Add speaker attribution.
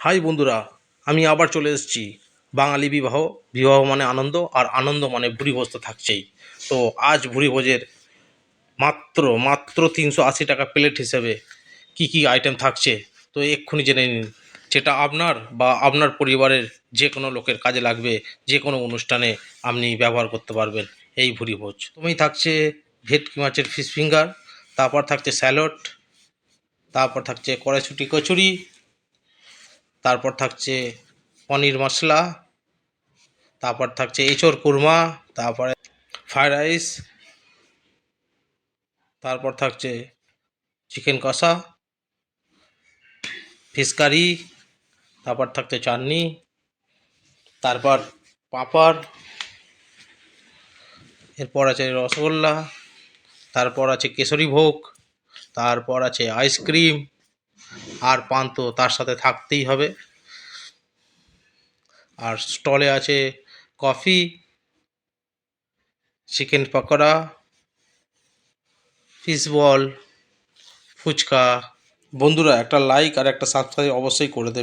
Speaker 1: High বন্ধুরা, আমি আবার চলে এসেছি। বাঙালি বিবাহ বিবাহ মানে আনন্দ আর আনন্দ মানে ভুরিভোজ তো থাকছেই। তো আজ ভুরিভোজের মাত্র মাত্র তিনশো আশি টাকা প্লেট হিসেবে কি কি আইটেম থাকছে, তো এক্ষুনি জেনে নিন। যেটা আপনার বা আপনার পরিবারের যে কোনো লোকের কাজে লাগবে, যে কোনো অনুষ্ঠানে আপনি ব্যবহার করতে পারবেন এই ভুরিভোজ তুমি থাকছে ভেটকি মাছের ফিশ ফিঙ্গার তারপর থাকছে স্যালড তারপর থাকছে কড়াইশুটি কচুরি তারপর থাকছে পনির মশলা, তারপর থাকছে এঁচোর কুরমা, তারপরে ফ্রায়েড রাইস, তারপর থাকছে চিকেন কষা, ফিশ কারি, তারপর থাকছে চাটনি, তারপর পাঁপড়, এরপর আছে রসগোল্লা, তারপর আছে কেশরী ভোগ, তারপর আছে আইসক্রিম আর পান তো তার সাথে থাকতেই হবে। আর স্টলে আছে coffee, chicken pakora, fish ball, fuchka. বন্ধুরা, একটা লাইক আর একটা সাবস্ক্রাইব অবশ্যই করে দেবে।